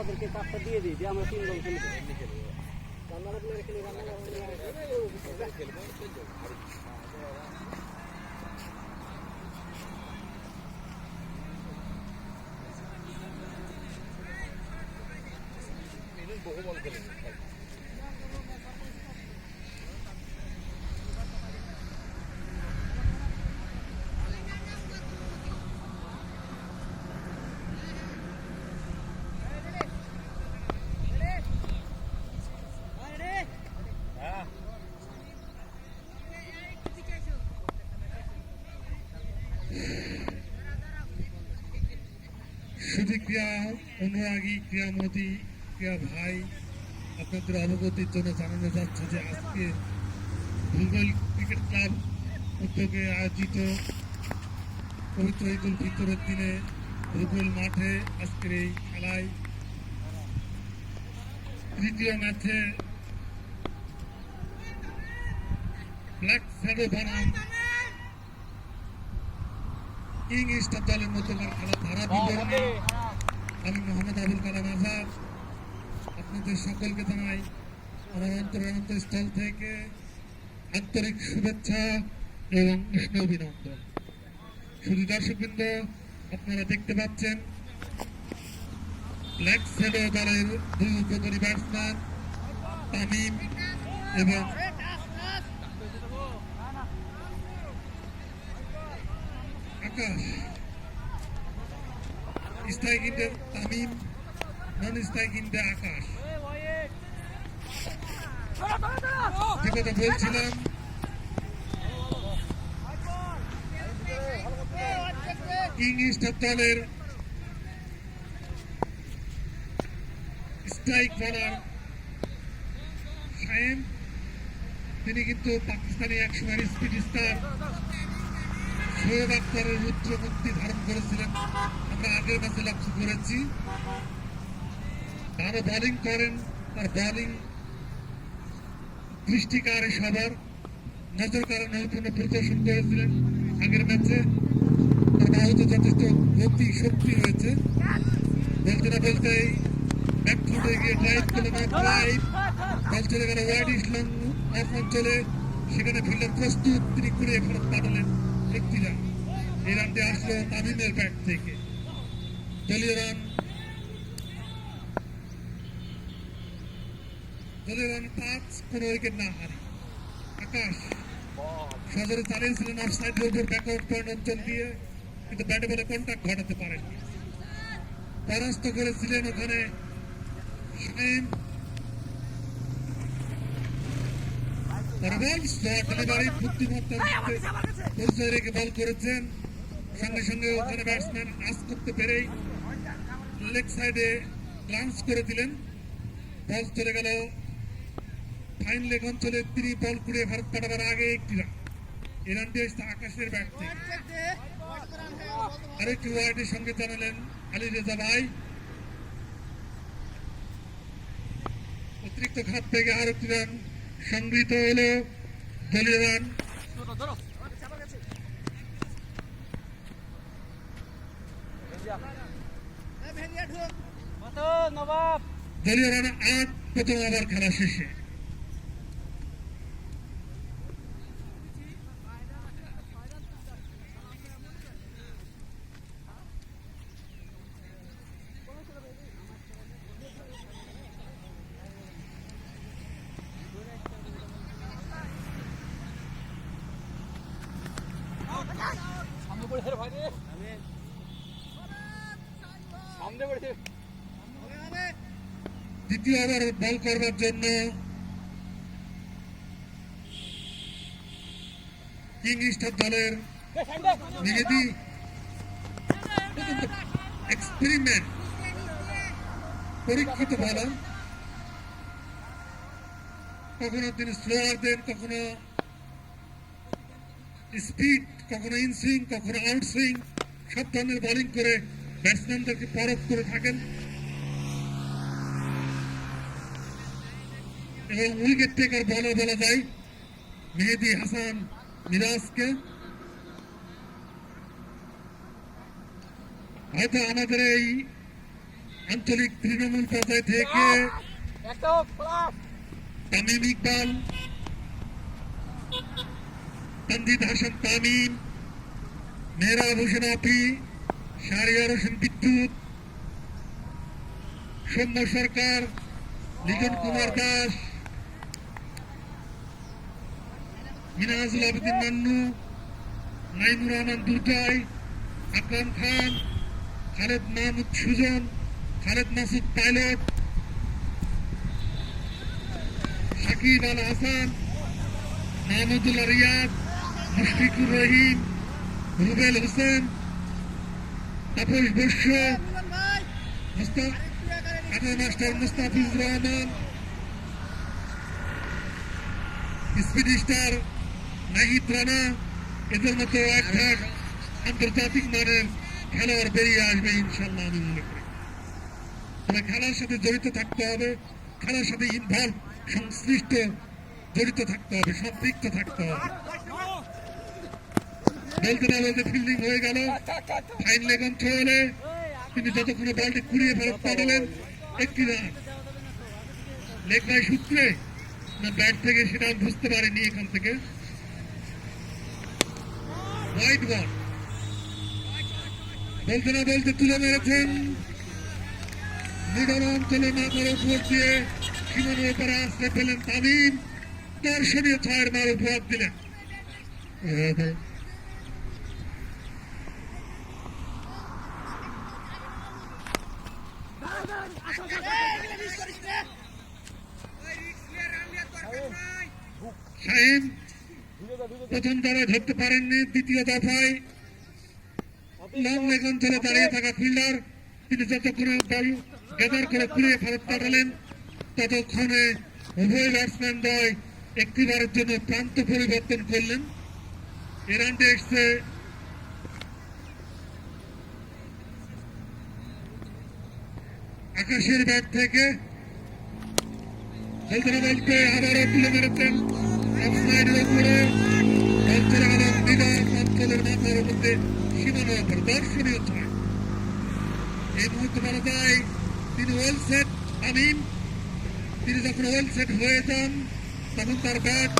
ওদেরকে কাজটা দিয়ে দিই দিয়ে আমরা তিন দল খেলব। বহু বল খেলি শুধু ক্রিয়া অনুরাগী, ক্রিয়ামতী, ক্রিয়া ভাই, আপনাদের অবগতির জন্য জানানো যাচ্ছে যে আজকে ভূগোল ক্রিকেট ক্লাব উদ্যোগে আয়োজিত পবিত্র ঈদ উল ফিতরের দিনে ভূগোল মাঠে আজকের এই খেলায় তৃতীয় ম্যাচে ব্ল্যাক শ্যাডো বনাম কিং স্টার দলের মধ্যকার খেলা ধারা বিবরণী আমি মোহাম্মদ আবুল কালাম আজাদ আপনাদের সকলকে জানাই আমার অন্তরান্ত স্থল থেকে আন্তরিক শুভেচ্ছা এবং উষ্ণ অভিনন্দন শুধু দর্শকবৃন্দ আপনারা দেখতে পাচ্ছেন ব্ল্যাক সেলো দলের দুই উপকারী ব্যাটসম্যান তামিম এবং আকাশ স্ট্রাইক ইন্ডে তামিম নন স্ট্রাইক ইন্ডে আকাশ যে কথা বলছিলাম কিং দলের স্ট্রাইক বলার সায়েম তিনি কিন্তু পাকিস্তানি একসময় স্পিড স্টার রুদ্রমূর্তি ধারণ করেছিলেন। আমরা আগের ম্যাচে লক্ষ্য করেছি? তারও বোলিং করেন তার বোলিং দৃষ্টিকারে সবার। নজর কারণ নৈপুণ্য আগের ম্যাচে। তার যথেষ্ট গতি শক্তি রয়েছে। বলতে না বলতেই ব্যাক ফুটে গিয়ে ড্রাইভ ড্রাইভ বল চলে গেল ওয়াইড অফ অঞ্চলে সেখানে ফিল্ডার প্রস্তুত, তিনি করে ফেরত পাঠালেন। রান এই রানটি আসলো তামিমের ব্যাট থেকে। দলীয় রান দলীয় রান পাঁচ কোনো উইকেট না হারি। আকাশ সজরে চালিয়েছিলেন অফ সাইডের উপর ব্যাকআউট পয়েন্ট অঞ্চল দিয়ে কিন্তু ব্যাটে বলে কন্ট্যাক্ট ঘটাতে পারেননি। পরাস্ত করেছিলেন ওখানে শাইন তার স্লট ডেলিভারি বুদ্ধিমত্তার রেখে বল করেছেন। সঙ্গে সঙ্গে ওখানে ব্যাটসম্যান আস করতে পেরেই লেগ সাইডে গ্লান্স করে দিলেন। বল চলে গেল। ফাইন লেগ অঞ্চলে তিনি বল কুড়িয়ে ভারত পাঠাবার আগে একটি রান এই রানটি এসছে আকাশের ব্যাট থেকে আরেকটি ওয়ার্ডের সঙ্গে জানালেন আলী রেজা ভাই। অতিরিক্ত খাত থেকে আর একটি রান সংগৃহীত হলো দলীয় রান কত নবাব দলীয় রান আট প্রথম ওভার খেলা শেষে। সামনে পড়ে ভাই দ্বিতীয় ওভার বল করবার জন্য কিং স্টার দলের মেহেদি এক্সপেরিমেন্ট পরীক্ষিত বলার। কখনো তিনি স্লোয়ার দেন কখনো স্পিড কখনো ইনসুইং কখনো আউটসুইং সব ধরনের বোলিং করে ব্যাটসম্যানদেরকে পরখ করে থাকেন। উইকেট টেকার বলও বলা যায় মেহেদি হাসান মিরাজকে। হয়তো আমাদের এই আঞ্চলিক তৃণমূল পর্যায় থেকে তামিম ইকবাল তন্দিদ হাসান তামিম, মেহরাব হোসেন আপি Shahriar Hossain Bidyut, Soumya Sarkar, Liton Kumar Das Minhajul Abedin Nannu Naimur Rahman Durjoy Akram Khan, Khaled Mahmud Sujon, Khaled Masud pilot, Shakib Al Hasan, Mahmudullah Riyad, Mushfiqur Rahim, Rubel Hossain, Tapash Baishya master Mustafizur Rahman, speed star Nahid Rana এদের মতো এক ঢাক আন্তর্জাতিক মানের খেলোয়াড় বেরিয়ে আসবে ইনশাল্লাহ আমি মনে করি। তবে খেলার সাথে জড়িত থাকতে হবে, খেলার সাথে ইনভলভ সংশ্লিষ্ট জড়িত থাকতে হবে, সম্পৃক্ত থাকতে হবে। বলতে না বলতে ফিল্ডিং হয়ে গেল ফাইন লেগন হলে তিনি যতক্ষণে বলটি কুড়িয়ে ফেরত পাঠালেন একটি রান লেগ বাই সূত্রে, না ব্যাট থেকে সেটা বুঝতে পারিনি এখান থেকে। হোয়াইট বল বলতে না বলতে তুলে মেরেছেন। মিডল অঞ্চলে মাথার উপর দিয়ে সীমানার উপরে আসতে পেলেন তামিম। দর্শনীয় ছয়ের মার উপহার দিলেন। শাহিন প্রথম দ্বারা ধরতে পারেননি দ্বিতীয় দফায়। লং দাঁড়িয়ে থাকা ফিল্ডার, তিনি যতক্ষণে গেদার করে কুড়িয়ে ফেরত পাঠালেন, ততক্ষণে উভয় ব্যাটসম্যান একটিবারের জন্য প্রান্ত পরিবর্তন করলেন। এসছে। আকাশের ব্যাট থেকে বলতে না বলতে আবারও তুলে মেরেছেন উপরে। নিদান অঞ্চলের মাথার মধ্যে সীমানার উপর দর্শনীয় ছয় এই মুহূর্তে বলা যায় তিনি ওয়েল সেট আমিন তিনি যখন ওয়েল সেট হয়ে যান তখন তার ব্যাট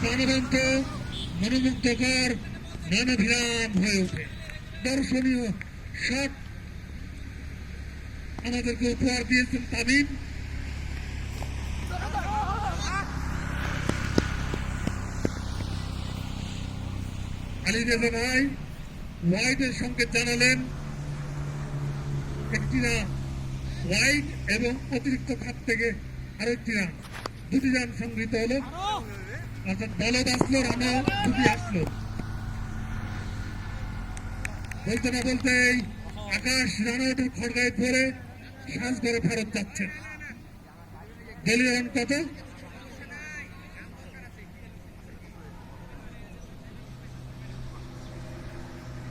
প্রাণবন্ত মনোমুগ্ধকর নানাভিরাম হয়ে ওঠে দর্শনীয় শট আমাদেরকে উপহার দিয়েছেন তামিম। আলী রেজা ভাই ওয়াইডের সঙ্গে জানালেন একটি ওয়াইড এবং অতিরিক্ত খাত থেকে আরেকটি দুটি রান সংগৃহীত হলো। অর্থাৎ বলদ আসলো, রানও দুটি আসলো। বলতে না বলতেই আকাশ রানআউটের খড়গায় পরে সাজ করে ফেরত যাচ্ছেন দলীয় রান কত?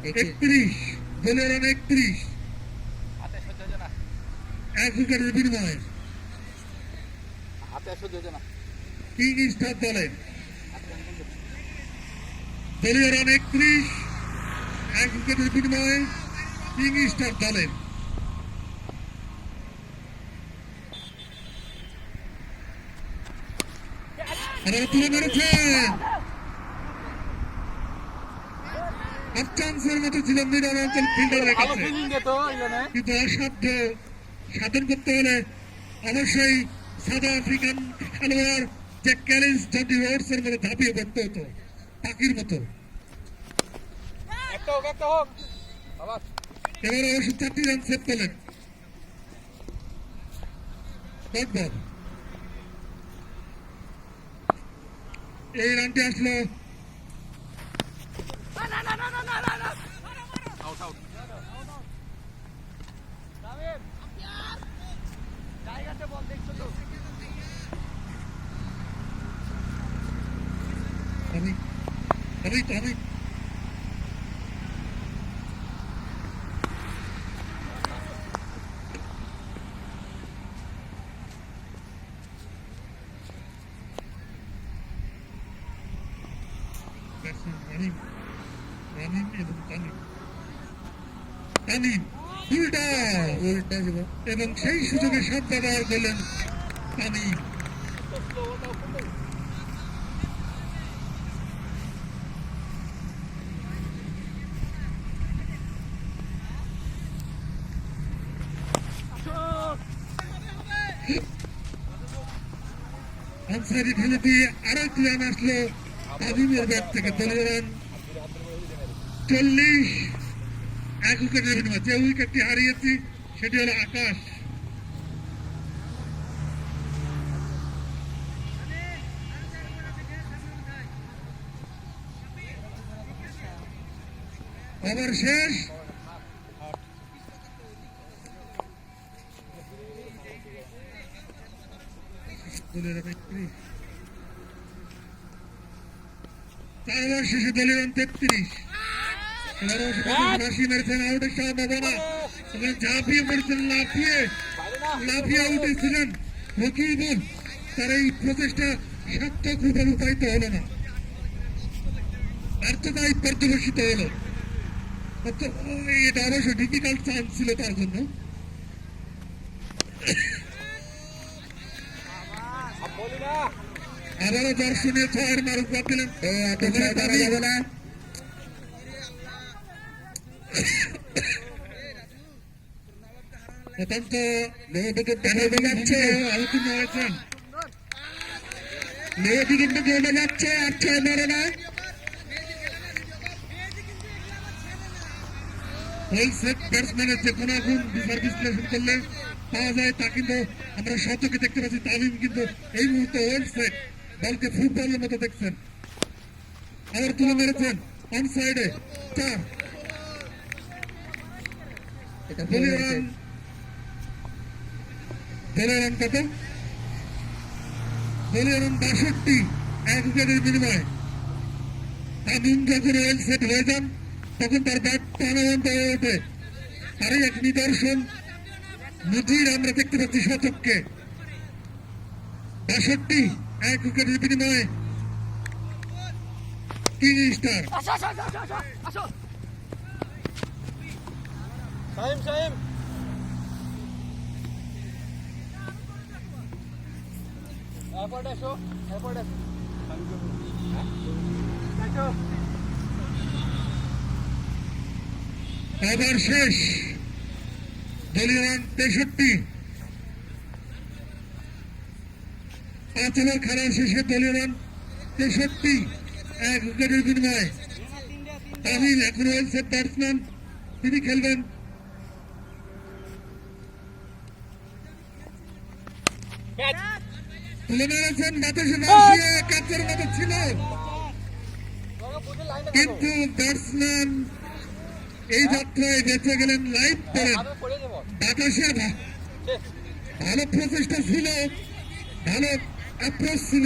একত্রিশ দলীয় রান একত্রিশ এক উইকেটের বিনিময়ে কিং স্টার দলের দলীয় রান একত্রিশ এক উইকেটের বিনিময়ে কিং স্টার দলের। তুলে মেরেছেন মতো মিডল অঞ্চল ফিল্ডারের ভালো কাছে ফিলিং দিত ইলেনে কিন্তু অসাধ্য সাধন করতে হলে অবশ্যই সাউথ আফ্রিকান খেলোয়াড় যে জন্টি রোডস এর মধ্যে ঝাঁপিয়ে পড়তে হতো পাখির মতো। এবার অবশ্য চারটি রান সেভ এই রানটি আসলো আউট আউট জায়গাতে বল তামিম উল্টা উল্টা এবং সেই সুযোগে সব ব্যবহার করলেন আনসারি ঠেলে দিয়ে আরও একটি রান আসলো তামিমের ব্যাট থেকে দলীয় রান চল্লিশ, এক উইকেটের বিনিময় যে উইকেটটি হারিয়েছি, সেটি হলো আকাশ। ওভার শেষ। চার ওভার শেষে দলীয় তেত্রিশ। আউটে তার এই প্রচেষ্টা সার্থক রূপে রূপায়িত হলো না। ব্যর্থতায় পর্যবেসিত হলো। এটা অবশ্য ডিফিকাল্ট চান্স ছিল তার জন্য। আবারও দর্শনীয় ছয়ের মারুফ বাদ দিলেন যাবে না অত্যন্ত মেয়েদিকে দেখা যাচ্ছে। আলোচনা হয়েছেন মেয়েদি কিন্তু গেমে যাচ্ছে আর ছয় মেরে না। হোল সেট ব্যাটসম্যানের যে কোনো গুণ বিচার বিশ্লেষণ করলে পাওয়া যায় তা কিন্তু আমরা শতকে দেখতে পাচ্ছি। তামিম কিন্তু এই মুহূর্তে হোল সেট বলকে ফুটবলের মতো দেখছেন। আবার তুলে মেরেছেন অন সাইডে চার। দলীয় রান কত দলীয় বাষট্টি এক উইকেটের বিনিময়ে। তামিম যখন ওয়েল সেট হয়ে যান তখন তার ব্যাট প্রাণবন্ত হয়ে ওঠে। তারই এক নিদর্শন। মুজির আমরা দেখতে পাচ্ছি শতককে। বাষট্টি এক উইকেটের বিনিময়ে। কিং স্টার আসো আসো ওভার শেষ। দলীয় রান তেষট্টি। পাঁচ ওভার খেলার শেষে দলীয় রান তেষট্টি। এক উইকেটের বিনিময়ে। তামিম এখন ব্যাটসম্যান তিনি খেলবেন ক্যাচ বাতাসে ভাসিয়ে মতো ছিল। কিন্তু ব্যাটসম্যান এই যাত্রায় বেঁচে গেলেন লাইভ করেন বাতাসে ভালো প্রচেষ্টা ছিল ভালো অ্যাপ্রোচ ছিল।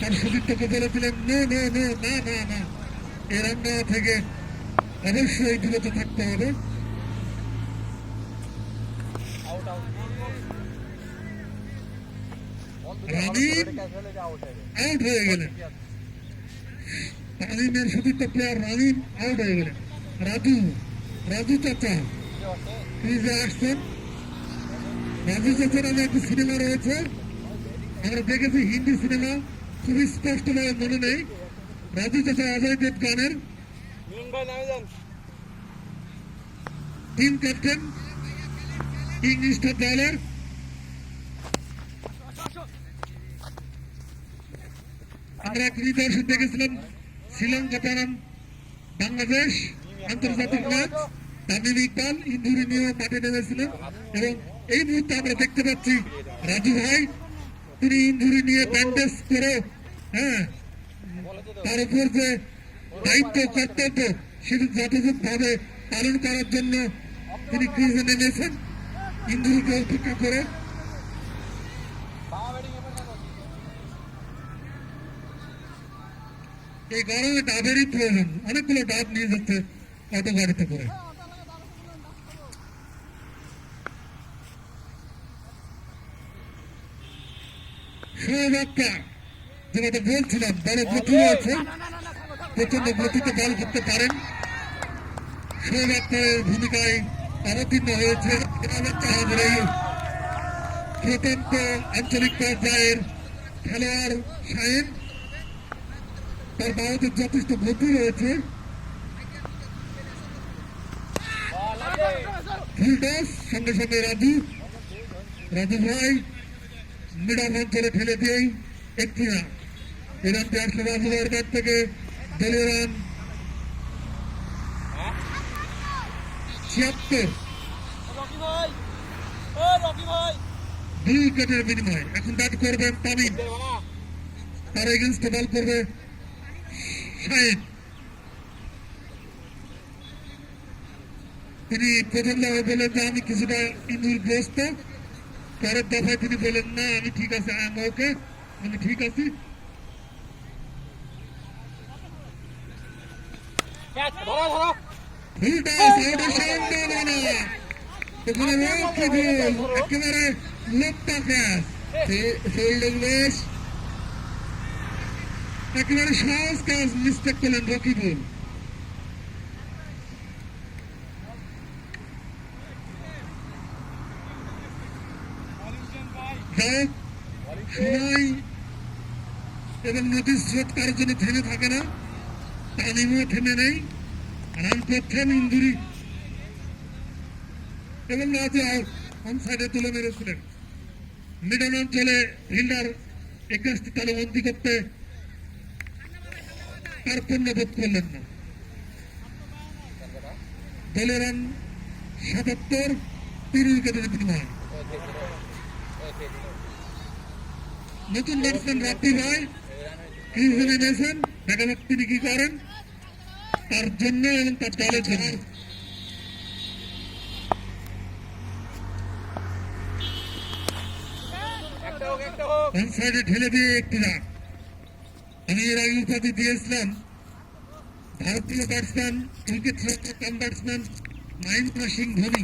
তার সুদীপ্তকে বলেছিলেন নো নো নো, না না না। এ রান নেওয়া থেকে অবশ্যই থাকতে হবে। আউট হয়ে গেলেন। প্লেয়ার আউট হয়ে গেলেন। রাজু রাজু চাচা আসছেন রাজু চাচা নামে একটি সিনেমা রয়েছে। আমরা দেখেছি হিন্দি সিনেমা খুবই স্পষ্টভাবে মনে নেই। রাজু চাচা অজয় দেব গানের। টিম ক্যাপ্টেন, ইংলিশ দলের আমরা এক নিদর্শন দেখেছিলাম, শ্রীলঙ্কা বনাম বাংলাদেশ, আন্তর্জাতিক ম্যাচ। তামিম ইকবাল ইঞ্জুরি নিয়েও মাঠে নেমেছিলেন। এবং এই মুহূর্তে আমরা দেখতে পাচ্ছি রাজু ভাই তিনি ইঞ্জুরি নিয়ে ব্যান্ডেজ করে হ্যাঁ? তার উপর যে দায়িত্ব, কর্তব্য, সেটি যথাযথভাবে পালন করার জন্য তিনি ক্রিজে নেমেছেন। ইঞ্জুরিকে করে। এই গরমে ডাবেরই প্রয়োজন। অনেকগুলো ডাব নিয়ে যাচ্ছে গাড়িতে করে। সৌভাগ্যা যেটা বলছিলাম বড় গতি আছে প্রচণ্ড গতিতে বল করতে পারেন। সৌভাগ্যের ভূমিকায় অবতীর্ণ হয়েছে প্রত্যন্ত আঞ্চলিক পর্যায়ের খেলোয়াড় সাহেব তার বাবাদের যথেষ্ট গতি রয়েছে। সঙ্গে সঙ্গে রাজু রাজু ভাই মিডল অঞ্চলে ফেলে দিয়েই একটি রান। ব্যাট থেকে দলীয় রান। ছিয়াত্তর। দুই উইকেটের বিনিময়ে এখন ব্যাট করবেন তামিম। তার এগেনস্টে বল করবে শাহিদ তিনি প্রথম বললেন যে আমি কিছুটা ইন্দুর গ্রস্ত। পরের দফায় তিনি বললেন না আমি ঠিক আছে। I am okay? আমি ঠিক আছি। একেবারে লোকটা ক্যাচ ফিল্ডিং বেশ একেবারে সহজ কাজ মিস্টেক করলেন রকি সময় এবং নদীর স্রোত কারোর জন্য থেমে থাকে না, তালিমও থেমে নেই করছেন ইঞ্জুরি এবং রাজু অন সাইডে তুলে মেরেছিলেন? মিডল অঞ্চলে ফিল্ডার একাশটি তালবন্দি করতে কার্পণ্য বোধ করলেন না। দলের রান সাতাত্তর, তিন উইকেটের বিনিময়। নতুন ব্যাটসম্যান রাব্বি ভাই ক্রিজে নেমেছেন দেখা যাক তিনি কি করেন। তার জন্য এবং তার দলের জন্য। ঠেলে দিয়ে একটি রান। আমি এর আগে উপাধি দিয়েছিলাম। ভারতীয় batsman wicket cum batsman Mahendra Singh Dhoni.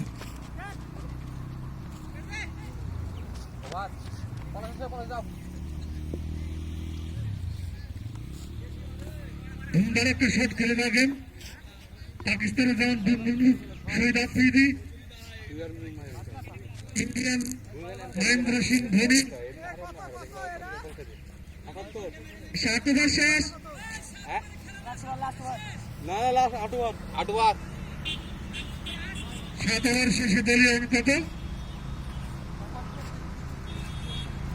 ধুমধার একটা শট খেলে থাকেন পাকিস্তানে যেমন দুর্নীতি শহীদ আফ্রিদি ইন্ডিয়ান মহেন্দ্র সিং ধোনি। সাত ওভার শেষ সাত ওভার শেষে দলীয় রান কত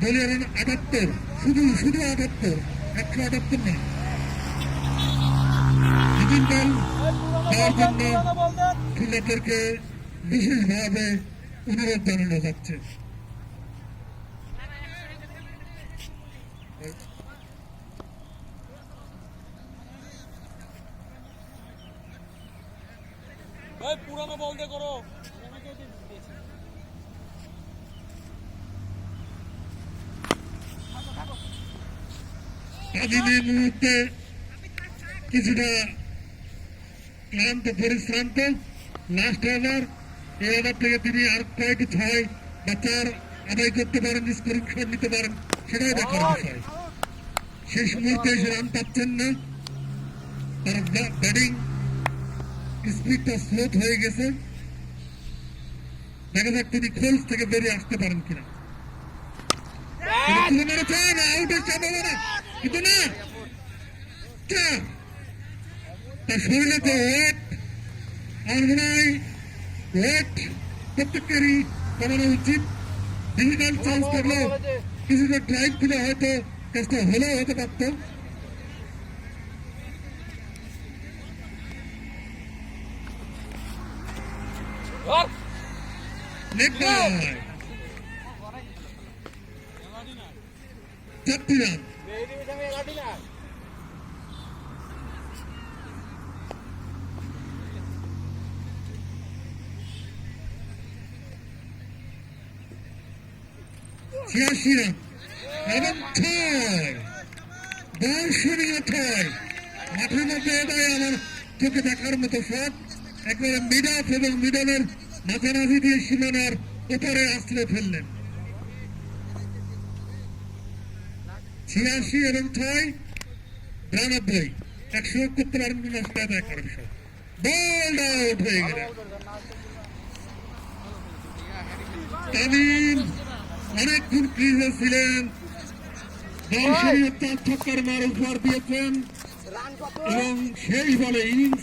দলীয় আটাত্তর শুধু শুধু আটাত্তর একশো আটাত্তর না নতুন দল দেওয়ার জন্য ফিল্ডারদেরকে বিশেষভাবে অনুরোধ জানানো যাচ্ছে। পুরানো বল দিয়ে করো। কাদিনের মুহূর্তে কিছুটা ক্লান্ত পরিশ্রান্ত লাস্ট ওভার এই ওভার থেকে তিনি আর কয়েকটি ছয় বা চার আদায় করতে পারেন স্কোরিং নিতে পারেন সেটাই দেখার বিষয়। শেষ মুহূর্তে এসে রান পাচ্ছেন না। তার ব্যাটিং স্পিডটা স্লোথ হয়ে গেছে। দেখা যাক তিনি খোলস থেকে বেরিয়ে আসতে পারেন কিনা। हमारे फ्रेंड आउट ऑफ़ समोरा कितना क्या तस्वीर को वोट ऑर्गेनाइज वोट প্রত্যেকেরই করানো উচিত ডিজিটাল চান্স থাকলেও কিছুটা ট্রাইব খুলে হয়তো কাজটা হলেও হতে পারত Nick বাই চারটি রান মেহেদি মিঠামে লাঠি না ছিয়াশি রান এবং ছয় দর্শনীয় ছয় মাঠের মধ্যে এটাই আমার চোখে দেখার মতো শট একবারে মিড অফ এবং মিডলের মাঝামাঝি দিয়ে সীমানার উপরে আশ্রে ফেললেন ছিয়াশি এবং ছয় বিরানব্বই। একশো একাত্তর রান নষ্ট দেখার বিষয়। বোল্ড আউট হয়ে গেল। তামিম, অনেকক্ষণ ক্রিজে ছিলেন দর্শনীয় চার ছক্কার মার উপহার দিয়েছেন। এবং সেই বলে ইনিংস